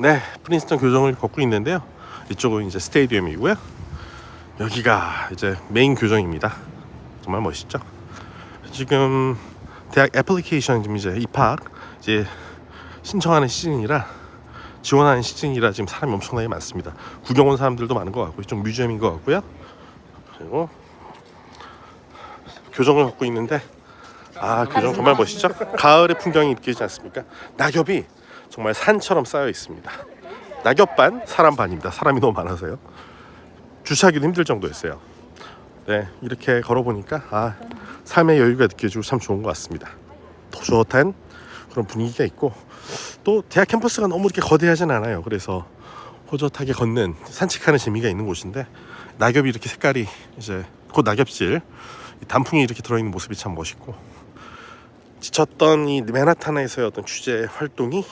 네, 프린스턴 교정을 걷고 있는데요. 이쪽은 이제 스테디움이고요. 여기가 이제 메인 교정입니다. 정말 멋있죠? 지금 대학 애플리케이션 지금 이제 입학 이제 신청하는 시즌이라 지원하는 시즌이라 지금 사람이 엄청나게 많습니다. 구경 온 사람들도 많은 것 같고 좀 뮤지엄인 것 같고요. 그리고 교정을 걷고 있는데 아 교정 정말 멋있죠? 가을의 풍경이 느껴지지 않습니까? 낙엽이 정말 산처럼 쌓여 있습니다. 낙엽 반, 사람 반입니다. 사람이 너무 많아서요. 주차하기도 힘들 정도였어요. 네, 이렇게 걸어보니까 아 삶의 여유가 느껴지고 참 좋은 것 같습니다. 도젓한 그런 분위기가 있고 또 대학 캠퍼스가 너무 이렇게 거대하진 않아요. 그래서 호젓하게 걷는 산책하는 재미가 있는 곳인데 낙엽이 이렇게 색깔이 이제 곧 낙엽질 이 단풍이 이렇게 들어있는 모습이 참 멋있고 지쳤던 이 맨하탄에서의 어떤 취재 활동이